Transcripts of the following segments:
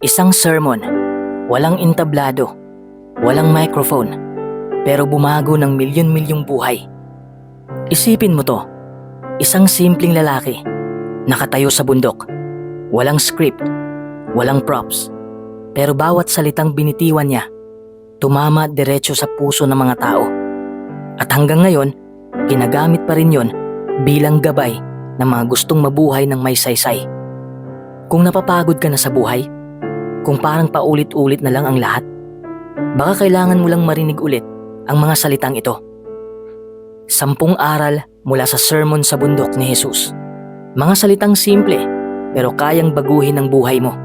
Isang sermon, walang entablado, walang microphone, pero bumago ng milyon-milyong buhay. Isipin mo to, isang simpleng lalaki, nakatayo sa bundok, walang script, walang props, pero bawat salitang binitiwan niya, tumama diretso sa puso ng mga tao. At hanggang ngayon, ginagamit pa rin yon bilang gabay ng mga gustong mabuhay ng may saysay. Kung napapagod ka na sa buhay, kung parang paulit-ulit na lang ang lahat, baka kailangan mo lang marinig ulit ang mga salitang ito. Sampung aral mula sa sermon sa bundok ni Jesus. Mga salitang simple pero kayang baguhin ang buhay mo.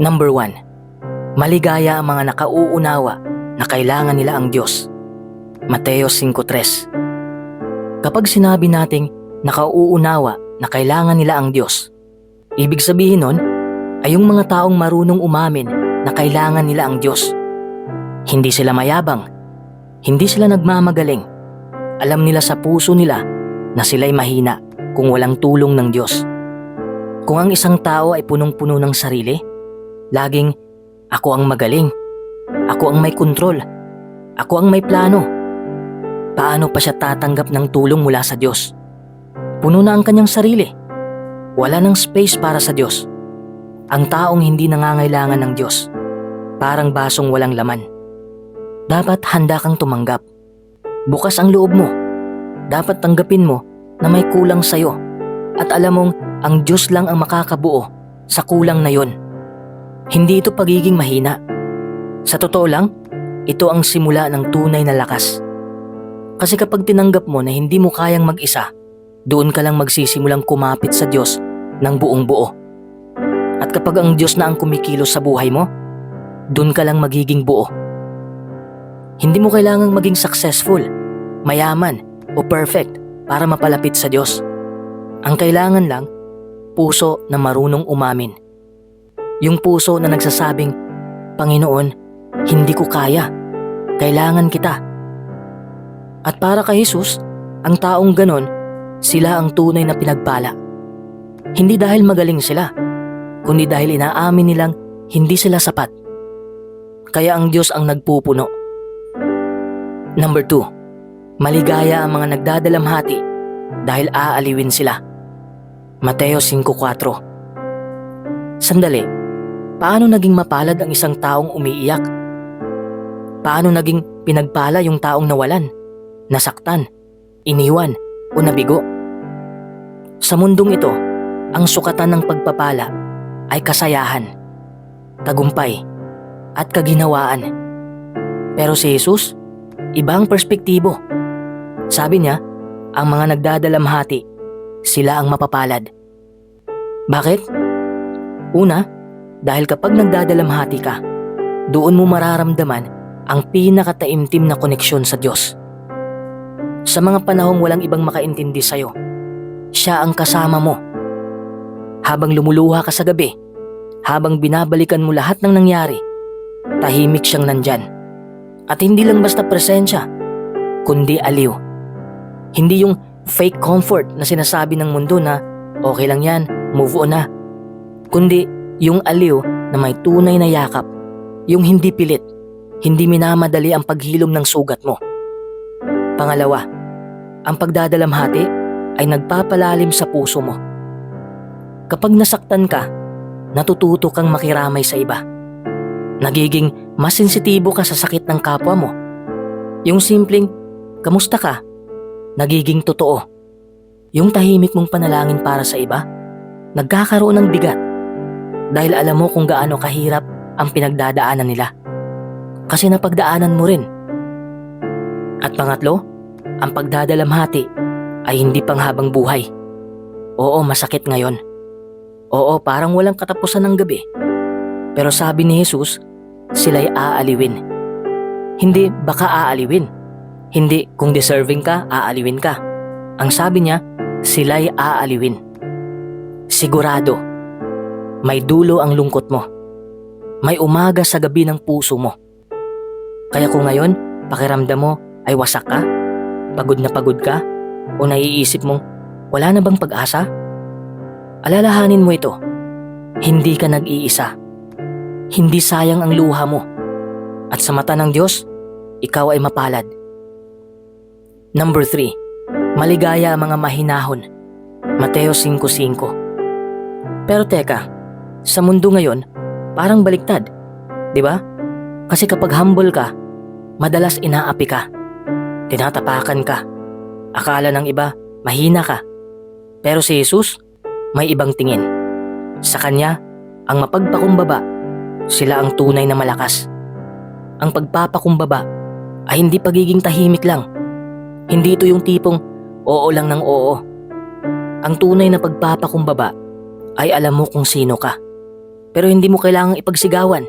Number one, maligaya ang mga nakauunawa na kailangan nila ang Diyos. Mateo 5.3 Kapag sinabi nating nakauunawa na kailangan nila ang Diyos, ibig sabihin nun ay yung mga taong marunong umamin na kailangan nila ang Diyos. Hindi sila mayabang, hindi sila nagmamagaling. Alam nila sa puso nila na sila'y mahina kung walang tulong ng Diyos. Kung ang isang tao ay punong-puno ng sarili, laging ako ang magaling, ako ang may kontrol, ako ang may plano. Paano pa siya tatanggap ng tulong mula sa Diyos? Puno na ang kanyang sarili. Wala ng space para sa Diyos. Ang taong hindi nangangailangan ng Diyos. Parang basong walang laman. Dapat handa kang tumanggap. Bukas ang loob mo. Dapat tanggapin mo na may kulang sa'yo. At alam mong ang Diyos lang ang makakabuo sa kulang na yon. Hindi ito pagiging mahina. Sa totoo lang, ito ang simula ng tunay na lakas. Kasi kapag tinanggap mo na hindi mo kayang mag-isa, doon ka lang magsisimulang kumapit sa Diyos ng buong buo. At kapag ang Diyos na ang kumikilos sa buhay mo, doon ka lang magiging buo. Hindi mo kailangang maging successful, mayaman, o perfect para mapalapit sa Diyos. Ang kailangan lang, puso na marunong umamin. Yung puso na nagsasabing, Panginoon, hindi ko kaya. Kailangan kita. At para kay Jesus, ang taong ganon, sila ang tunay na pinagpala. Hindi dahil magaling sila, kundi dahil inaamin nilang hindi sila sapat. Kaya ang Diyos ang nagpupuno. Number 2. Maligaya ang mga nagdadalamhati dahil aaliwin sila. Mateo 5.4 Sandali, paano naging mapalad ang isang taong umiiyak? Paano naging pinagpala yung taong nawalan, nasaktan, iniwan, o nabigo? Sa mundong ito, ang sukatan ng pagpapala ay kasayahan, tagumpay, at kaginawaan. Pero si Jesus, ibang perspektibo. Sabi niya, ang mga nagdadalamhati, sila ang mapapalad. Bakit? Una, dahil kapag nagdadalamhati ka, doon mo mararamdaman ang pinakataimtim na koneksyon sa Diyos. Sa mga panahong walang ibang makaintindi sa'yo, siya ang kasama mo. Habang lumuluha ka sa gabi, habang binabalikan mo lahat ng nangyari, tahimik siyang nandyan. At hindi lang basta presensya, kundi aliw. Hindi yung fake comfort na sinasabi ng mundo na okay lang yan, move on na. Kundi yung aliw na may tunay na yakap, yung hindi pilit, hindi minamadali ang paghilom ng sugat mo. Pangalawa, ang pagdadalamhati ay nagpapalalim sa puso mo. Kapag nasaktan ka, natututo kang makiramay sa iba. Nagiging mas sensitibo ka sa sakit ng kapwa mo. Yung simpleng, kamusta ka? Nagiging totoo. Yung tahimik mong panalangin para sa iba, nagkakaroon ng bigat. Dahil alam mo kung gaano kahirap ang pinagdadaanan nila. Kasi napagdaanan mo rin. At pangatlo, ang pagdadalamhati ay hindi panghabang buhay. Oo, masakit ngayon. Oo, parang walang katapusan ng gabi. Pero sabi ni Jesus, sila'y aaliwin. Hindi baka aaliwin. Hindi kung deserving ka, aaliwin ka. Ang sabi niya, sila'y aaliwin. Sigurado, may dulo ang lungkot mo. May umaga sa gabi ng puso mo. Kaya kung ngayon, pakiramdam mo ay wasak ka, pagod na pagod ka, o naiisip mong wala na bang pag-asa? Alalahanin mo ito, hindi ka nag-iisa. hindi sayang ang luha mo. At sa mata ng Diyos, ikaw ay mapalad. Number 3. Maligaya ang mga mahinahon. Mateo 5.5 Pero teka, sa mundo ngayon, parang baliktad. ba? Kasi kapag humble ka, madalas inaapi ka. Tinatapakan ka. Akala ng iba, mahina ka. Pero si Jesus, may ibang tingin. Sa kanya, ang mapagpakumbaba, sila ang tunay na malakas. Ang pagpapakumbaba ay hindi pagiging tahimik lang. Hindi ito yung tipong oo lang ng oo. Ang tunay na pagpapakumbaba ay alam mo kung sino ka. Pero hindi mo kailangang ipagsigawan.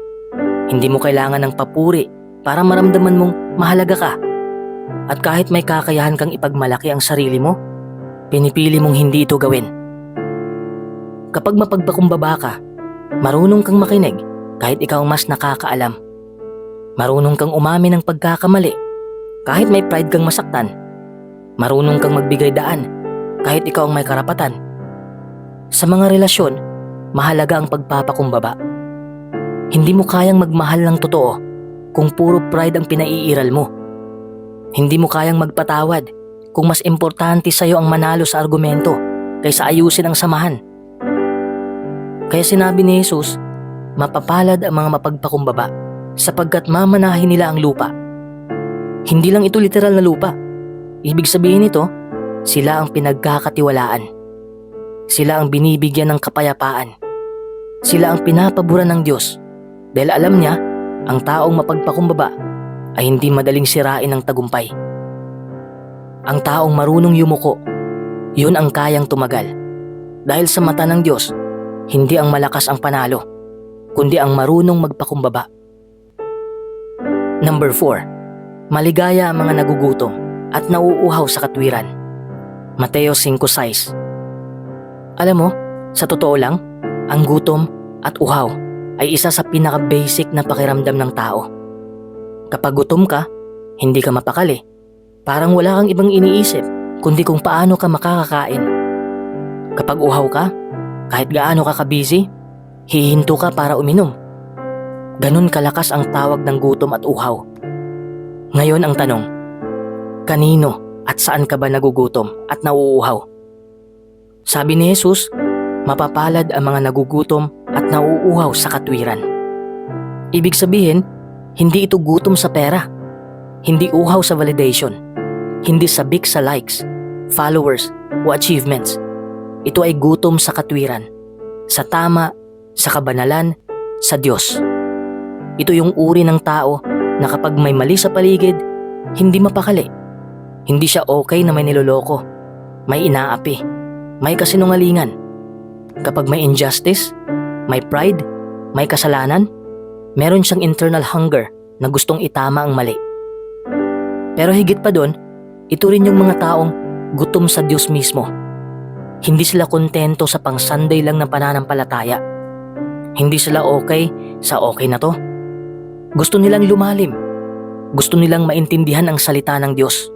Hindi mo kailangan ng papuri para maramdaman mong mahalaga ka. At kahit may kakayahan kang ipagmalaki ang sarili mo, pinipili mong hindi ito gawin. Kapag mapagpakumbaba ka, marunong kang makinig kahit ikaw mas nakakaalam. Marunong kang umami ng pagkakamali kahit may pride kang masaktan. Marunong kang magbigay daan kahit ikaw ang may karapatan. Sa mga relasyon, mahalaga ang pagpapakumbaba. Hindi mo kayang magmahal ng totoo kung puro pride ang pinaiiral mo. Hindi mo kayang magpatawad kung mas importante sa'yo ang manalo sa argumento kaysa ayusin ang samahan. Kaya sinabi ni Jesus, mapapalad ang mga mapagpakumbaba sapagkat mamanahin nila ang lupa. Hindi lang ito literal na lupa. Ibig sabihin nito, sila ang pinagkakatiwalaan. Sila ang binibigyan ng kapayapaan. Sila ang pinapaboran ng Diyos dahil alam niya ang taong mapagpakumbaba ay hindi madaling sirain ng tagumpay. Ang taong marunong yumuko, yun ang kayang tumagal. Dahil sa mata ng Diyos, hindi ang malakas ang panalo, kundi ang marunong magpakumbaba. Number 4. Maligaya ang mga nagugutom at nauuhaw sa katwiran. Mateo 5.6 Alam mo, sa totoo lang, ang gutom at uhaw ay isa sa pinaka-basic na pakiramdam ng tao. Kapag gutom ka, hindi ka mapakali. Parang wala kang ibang iniisip kundi kung paano ka makakakain. Kapag uhaw ka, kahit gaano ka ka-busy, hihinto ka para uminom. Ganon kalakas ang tawag ng gutom at uhaw. Ngayon ang tanong, kanino at saan ka ba nagugutom at nauuhaw? Sabi ni Jesus, mapapalad ang mga nagugutom at nauuhaw sa katwiran. Ibig sabihin, hindi ito gutom sa pera. Hindi uhaw sa validation. Hindi sabik sa likes, followers, o achievements. Ito ay gutom sa katwiran, sa tama, sa kabanalan, sa Diyos. Ito yung uri ng tao na kapag may mali sa paligid, hindi mapakali. Hindi siya okay na may niloloko, may inaapi, may kasinungalingan. Kapag may injustice, may pride, may kasalanan, meron siyang internal hunger na gustong itama ang mali. Pero higit pa doon, ito rin yung mga taong gutom sa Diyos mismo. Hindi sila kontento sa pang-Sunday lang na pananampalataya. Hindi sila okay sa okay na to. Gusto nilang lumalim. Gusto nilang maintindihan ang salita ng Diyos.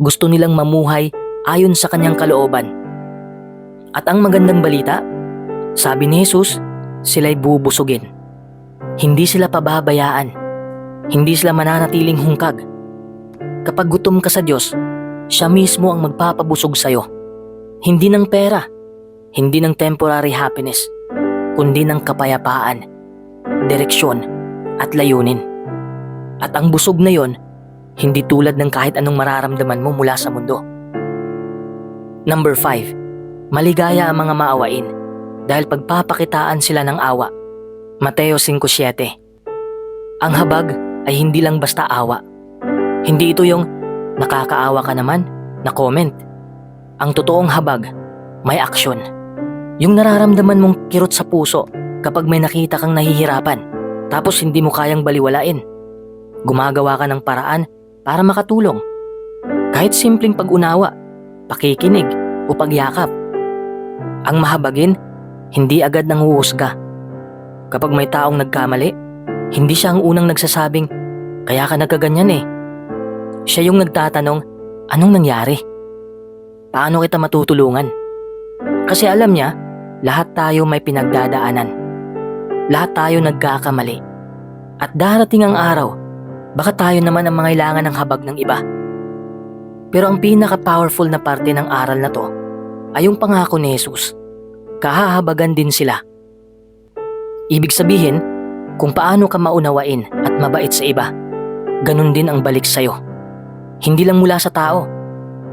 Gusto nilang mamuhay ayon sa kanyang kalooban. At ang magandang balita, sabi ni Jesus, sila'y bubusugin. Hindi sila pababayaan. Hindi sila mananatiling hungkag. Kapag gutom ka sa Diyos, siya mismo ang magpapabusog sa'yo. Hindi ng pera, hindi ng temporary happiness, kundi ng kapayapaan, direksyon, at layunin. At ang busog na yon, hindi tulad ng kahit anong mararamdaman mo mula sa mundo. Number 5. Maligaya ang mga maawain dahil pagpapakitaan sila ng awa. Mateo 5.7 Ang habag ay hindi lang basta awa. Hindi ito yung nakakaawa ka naman na comment. Ang totoong habag, may aksyon. Yung nararamdaman mong kirot sa puso kapag may nakita kang nahihirapan tapos hindi mo kayang baliwalain. Gumagawa ka ng paraan para makatulong. Kahit simpleng pag-unawa, pakikinig o pagyakap. Ang mahabagin, hindi agad nang huhusga. Kapag may taong nagkamali, hindi siya ang unang nagsasabing, kaya ka nagkaganyan eh. Siya yung nagtatanong, anong nangyari? Paano kita matutulungan? Kasi alam niya, lahat tayo may pinagdadaanan. lahat tayo nagkakamali. At darating ang araw, baka tayo naman ang mangailangan ng habag ng iba. Pero ang pinaka-powerful na parte ng aral na to ay yung pangako ni Jesus. Kahahabagan din sila. Ibig sabihin, kung paano ka maunawain at mabait sa iba, ganun din ang balik sa'yo. Hindi lang mula sa tao,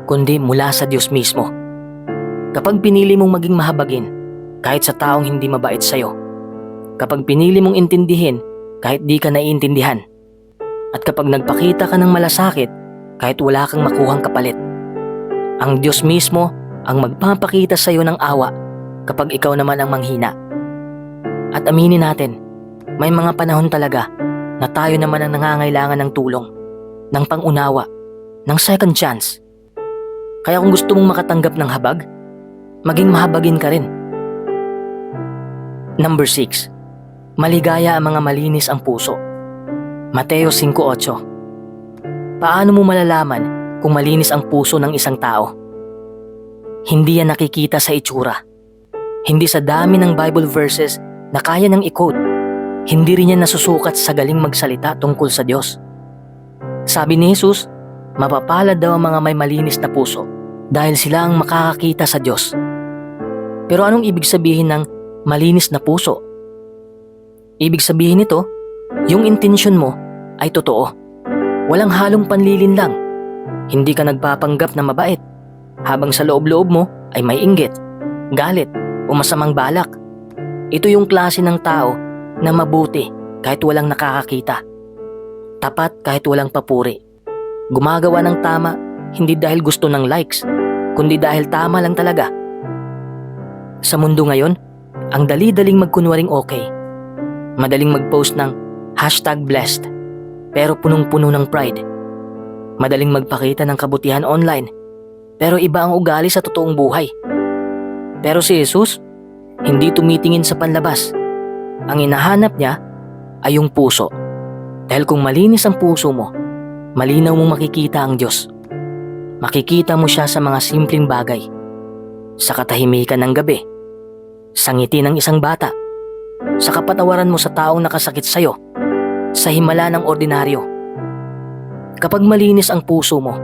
kundi mula sa Diyos mismo. Kapag pinili mong maging mahabagin, kahit sa taong hindi mabait sa'yo, kapag pinili mong intindihin kahit di ka naiintindihan, at kapag nagpakita ka ng malasakit kahit wala kang makuhang kapalit, ang Diyos mismo ang magpapakita sa iyo ng awa kapag ikaw naman ang manghina. At aminin natin, may mga panahon talaga na tayo naman ang nangangailangan ng tulong, ng pangunawa, ng second chance. Kaya kung gusto mong makatanggap ng habag, maging mahabagin ka rin. Number 6. Maligaya ang mga malinis ang puso. Mateo 5.8 Paano mo malalaman kung malinis ang puso ng isang tao? Hindi yan nakikita sa itsura. Hindi sa dami ng Bible verses na kaya niyang i-quote. Hindi rin yan nasusukat sa galing magsalita tungkol sa Diyos. Sabi ni Jesus, mapapalad daw ang mga may malinis na puso dahil sila ang makakakita sa Diyos. Pero anong ibig sabihin ng malinis na puso? Ibig sabihin nito, yung intention mo ay totoo. Walang halong panlilin lang. Hindi ka nagpapanggap na mabait habang sa loob-loob mo ay may inggit, galit o masamang balak. Ito yung klase ng tao na mabuti kahit walang nakakakita. Tapat kahit walang papuri. Gumagawa ng tama hindi dahil gusto ng likes, kundi dahil tama lang talaga. Sa mundo ngayon, ang dali-daling magkunwaring okay. Madaling mag-post ng hashtag blessed, pero punong-puno ng pride. Madaling magpakita ng kabutihan online, pero iba ang ugali sa totoong buhay. Pero si Jesus, hindi tumitingin sa panlabas. Ang inahanap niya ay yung puso. Dahil kung malinis ang puso mo, malinaw mong makikita ang Diyos. Makikita mo siya sa mga simpleng bagay. Sa katahimikan ng gabi. Sa ngiti ng isang bata. Sa kapatawaran mo sa taong nakasakit sa'yo. Sa himala ng ordinaryo. Kapag malinis ang puso mo,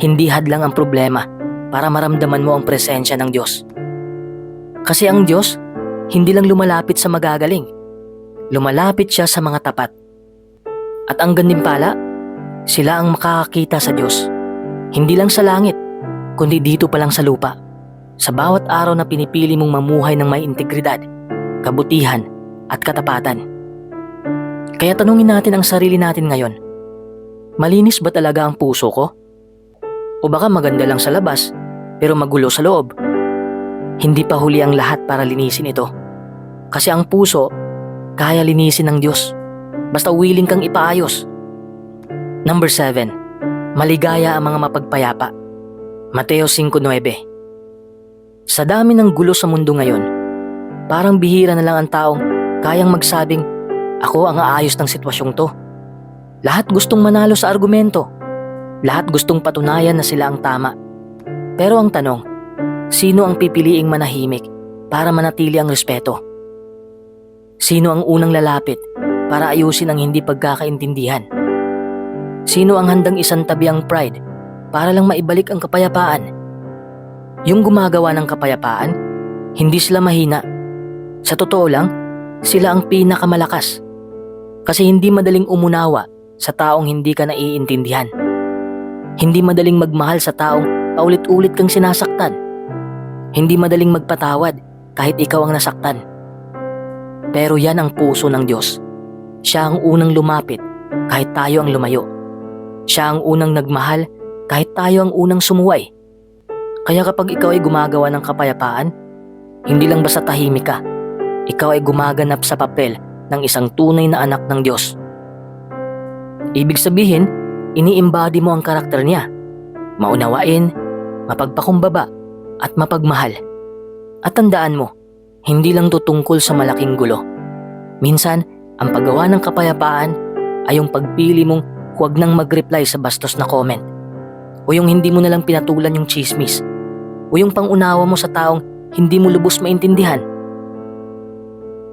hindi hadlang ang problema para maramdaman mo ang presensya ng Diyos. Kasi ang Diyos, hindi lang lumalapit sa magagaling. Lumalapit siya sa mga tapat. At ang gandimpala, sila ang makakakita sa Diyos. Hindi lang sa langit, kundi dito pa lang sa lupa. Sa bawat araw na pinipili mong mamuhay ng may integridad, kabutihan, at katapatan. Kaya tanungin natin ang sarili natin ngayon. Malinis ba talaga ang puso ko? O baka maganda lang sa labas, pero magulo sa loob? Hindi pa huli ang lahat para linisin ito. Kasi ang puso, kaya linisin ng Diyos. Basta willing kang ipaayos. Number 7. Maligaya ang mga mapagpayapa. Mateo 5.9 Sa dami ng gulo sa mundo ngayon, parang bihira na lang ang taong kayang magsabing, ako ang aayos ng sitwasyong to. Lahat gustong manalo sa argumento. Lahat gustong patunayan na sila ang tama. Pero ang tanong, sino ang pipiliing manahimik para manatili ang respeto? Sino ang unang lalapit para ayusin ang hindi pagkakaintindihan? Sino ang handang isang tabi ang pride para lang maibalik ang kapayapaan? Yung gumagawa ng kapayapaan, hindi sila mahina. Sa totoo lang, sila ang pinakamalakas. Kasi hindi madaling umunawa sa taong hindi ka naiintindihan. Hindi madaling magmahal sa taong paulit-ulit kang sinasaktan. Hindi madaling magpatawad kahit ikaw ang nasaktan. Pero yan ang puso ng Diyos. Siya ang unang lumapit kahit tayo ang lumayo. Siya ang unang nagmahal kahit tayo ang unang sumuway. Kaya kapag ikaw ay gumagawa ng kapayapaan, hindi lang basta tahimik ka. Ikaw ay gumaganap sa papel ng isang tunay na anak ng Diyos. Ibig sabihin, ini-embody mo ang karakter niya. Maunawain, mapagpakumbaba, at mapagmahal. At tandaan mo, hindi lang to tungkol sa malaking gulo. Minsan, ang paggawa ng kapayapaan ay yung pagpili mong huwag nang mag-reply sa bastos na comment. O yung hindi mo nalang pinatulan yung chismis. O yung pangunawa mo sa taong hindi mo lubos maintindihan.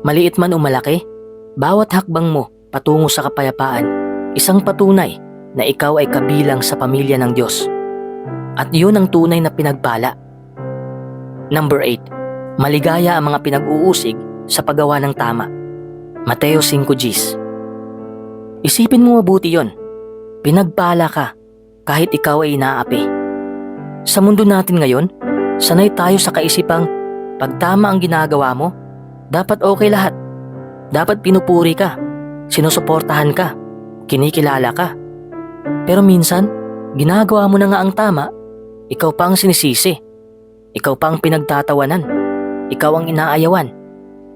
Maliit man o malaki, bawat hakbang mo patungo sa kapayapaan, isang patunay na ikaw ay kabilang sa pamilya ng Diyos. At yun ang tunay na pinagpala. Number 8. Maligaya ang mga pinag-uusig sa paggawa ng tama. Mateo 5 Gs Isipin mo mabuti yon. Pinagpala ka kahit ikaw ay inaapi. Sa mundo natin ngayon, sanay tayo sa kaisipang pag tama ang ginagawa mo, dapat okay lahat. Dapat pinupuri ka, sinusuportahan ka, kinikilala ka. Pero minsan, ginagawa mo na nga ang tama, ikaw pa ang sinisisi. Ikaw pa ang pinagtatawanan. Ikaw ang inaayawan.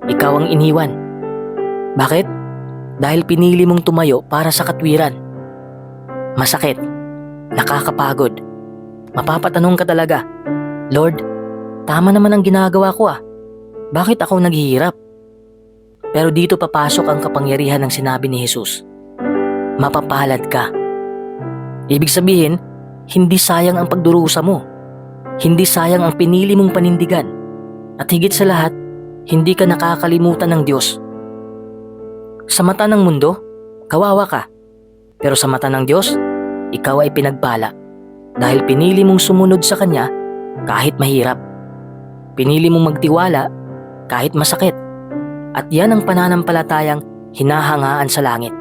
Ikaw ang iniwan. Bakit? Dahil pinili mong tumayo para sa katwiran. Masakit. Nakakapagod. Mapapatanong ka talaga, Lord, tama naman ang ginagawa ko ah. Bakit ako naghihirap? Pero dito papasok ang kapangyarihan ng sinabi ni Jesus. Mapapalad ka. Ibig sabihin, hindi sayang ang pagdurusa mo. Hindi sayang ang pinili mong panindigan. At higit sa lahat, hindi ka nakakalimutan ng Diyos. Sa mata ng mundo, kawawa ka. Pero sa mata ng Diyos, ikaw ay pinagpala dahil pinili mong sumunod sa Kanya kahit mahirap. Pinili mong magtiwala kahit masakit. At yan ang pananampalatayang hinahangaan sa langit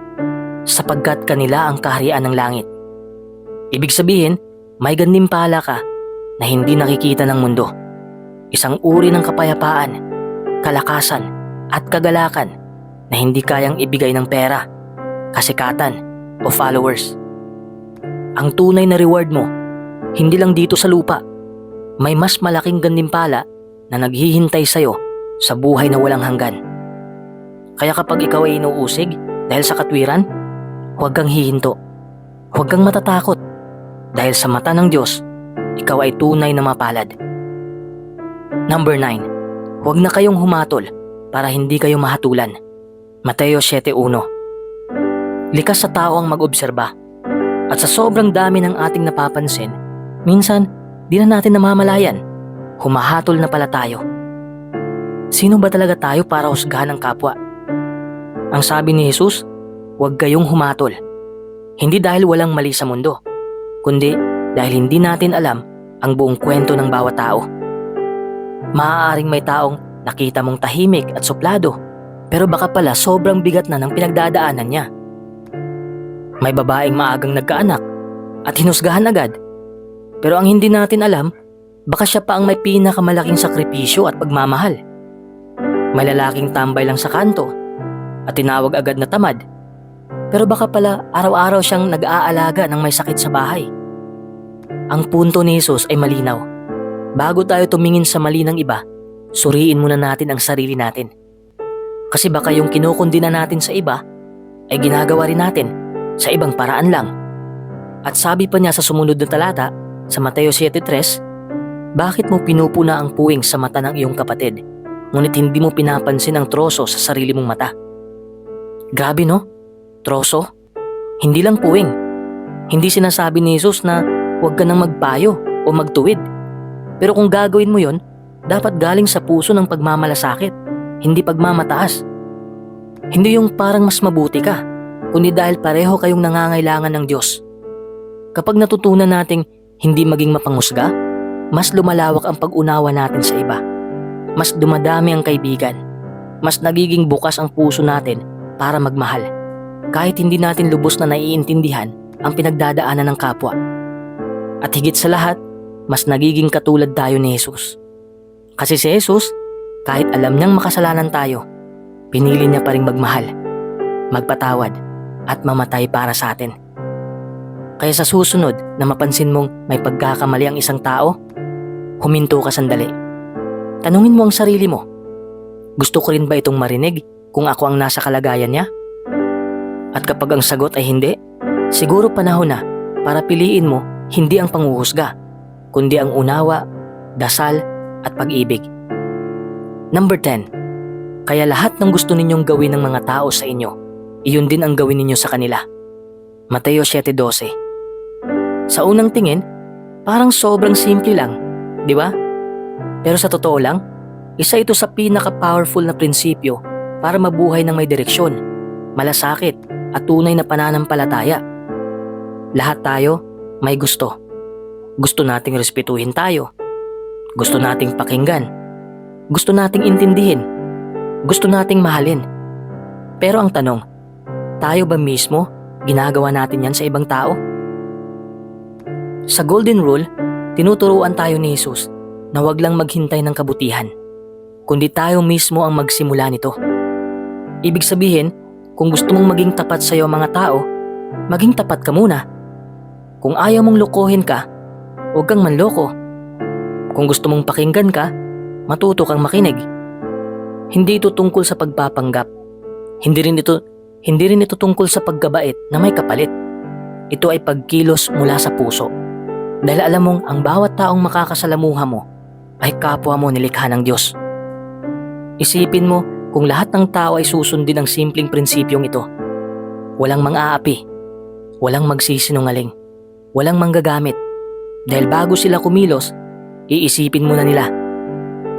sapagkat kanila ang kaharian ng langit. Ibig sabihin, may gandimpala ka na hindi nakikita ng mundo. Isang uri ng kapayapaan, kalakasan at kagalakan na hindi kayang ibigay ng pera, kasikatan o followers. Ang tunay na reward mo, hindi lang dito sa lupa. May mas malaking gandimpala na naghihintay sa'yo sa buhay na walang hanggan. Kaya kapag ikaw ay inuusig dahil sa katwiran, huwag kang hihinto. Huwag kang matatakot dahil sa mata ng Diyos, ikaw ay tunay na mapalad. Number 9. Huwag na kayong humatol para hindi kayo mahatulan. Mateo 7.1 Likas sa tao ang mag-obserba. At sa sobrang dami ng ating napapansin, minsan di na natin namamalayan. Humahatol na pala tayo. Sino ba talaga tayo para husgahan ng kapwa? Ang sabi ni Jesus, huwag kayong humatol. Hindi dahil walang mali sa mundo, kundi dahil hindi natin alam ang buong kwento ng bawat tao. Maaaring may taong nakita mong tahimik at suplado, pero baka pala sobrang bigat na ng pinagdadaanan niya. May babaeng maagang nagkaanak at hinusgahan agad. Pero ang hindi natin alam, baka siya pa ang may pinakamalaking sakripisyo at pagmamahal. May lalaking tambay lang sa kanto at tinawag agad na tamad. Pero baka pala araw-araw siyang nag-aalaga ng may sakit sa bahay. Ang punto ni Jesus ay malinaw. Bago tayo tumingin sa mali ng iba, suriin muna natin ang sarili natin. Kasi baka yung kinukundina natin sa iba ay ginagawa rin natin sa ibang paraan lang. At sabi pa niya sa sumunod na talata sa Mateo 7.3, Bakit mo pinupuna ang puwing sa mata ng iyong kapatid, ngunit hindi mo pinapansin ang troso sa sarili mong mata? Grabe no? Troso? Hindi lang puwing. Hindi sinasabi ni Jesus na huwag ka nang magpayo o magtuwid. Pero kung gagawin mo yon, dapat galing sa puso ng pagmamalasakit, hindi pagmamataas. Hindi yung parang mas mabuti ka, kundi dahil pareho kayong nangangailangan ng Diyos. Kapag natutunan nating hindi maging mapanghusga, mas lumalawak ang pag-unawa natin sa iba. Mas dumadami ang kaibigan. Mas nagiging bukas ang puso natin para magmahal. Kahit hindi natin lubos na naiintindihan ang pinagdadaanan ng kapwa. At higit sa lahat, mas nagiging katulad tayo ni Jesus. Kasi si Jesus, kahit alam niyang makasalanan tayo, pinili niya pa rin magmahal, magpatawad, at mamatay para sa atin. Kaya sa susunod na mapansin mong may pagkakamali ang isang tao, huminto ka sandali. Tanungin mo ang sarili mo, gusto ko rin ba itong marinig kung ako ang nasa kalagayan niya? At kapag ang sagot ay hindi, siguro panahon na para piliin mo hindi ang panguhusga, kundi ang unawa, dasal at pag-ibig. Number 10. Kaya lahat ng gusto ninyong gawin ng mga tao sa inyo, iyon din ang gawin ninyo sa kanila. Mateo 7.12 Sa unang tingin, parang sobrang simple lang, di ba? Pero sa totoo lang, isa ito sa pinaka-powerful na prinsipyo para mabuhay ng may direksyon, malasakit at tunay na pananampalataya. Lahat tayo may gusto. Gusto nating respetuhin tayo. Gusto nating pakinggan. Gusto nating intindihin. Gusto nating mahalin. Pero ang tanong, tayo ba mismo ginagawa natin yan sa ibang tao? Sa Golden Rule, tinuturuan tayo ni Jesus na wag lang maghintay ng kabutihan, kundi tayo mismo ang magsimula nito. Ibig sabihin, kung gusto mong maging tapat sa iyo mga tao, maging tapat ka muna. Kung ayaw mong lokohin ka, huwag kang manloko. Kung gusto mong pakinggan ka, matuto kang makinig. Hindi ito tungkol sa pagpapanggap. Hindi rin ito hindi rin ito tungkol sa pagkabait na may kapalit. Ito ay pagkilos mula sa puso. Dahil alam mong ang bawat taong makakasalamuha mo ay kapwa mo nilikha ng Diyos. Isipin mo kung lahat ng tao ay susundin ang simpleng prinsipyong ito. Walang mang-aapi, walang magsisinungaling, walang manggagamit. Dahil bago sila kumilos, iisipin muna nila,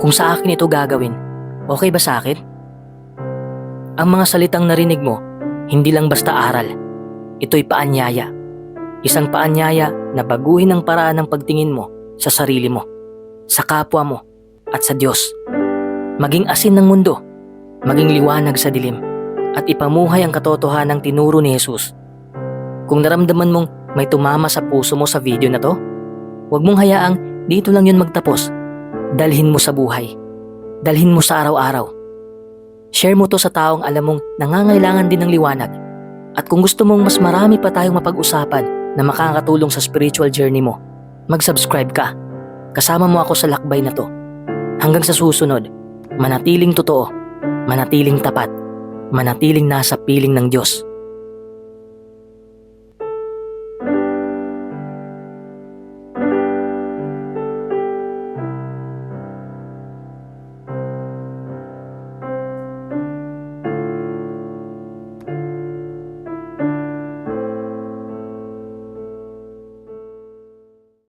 kung sa akin ito gagawin, okay ba sa akin? Ang mga salitang narinig mo, hindi lang basta aral. Ito'y paanyaya. Isang paanyaya na baguhin ang paraan ng pagtingin mo sa sarili mo, sa kapwa mo, at sa Diyos. Maging asin ng mundo, maging liwanag sa dilim, at ipamuhay ang katotohanang tinuro ni Jesus. Kung naramdaman mong may tumama sa puso mo sa video na to, huwag mong hayaang dito lang yun magtapos. Dalhin mo sa buhay. Dalhin mo sa araw-araw. Share mo to sa taong alam mong nangangailangan din ng liwanag. At kung gusto mong mas marami pa tayong mapag-usapan na makakatulong sa spiritual journey mo, mag-subscribe ka. Kasama mo ako sa lakbay na to. Hanggang sa susunod, manatiling totoo, manatiling tapat, manatiling nasa piling ng Diyos.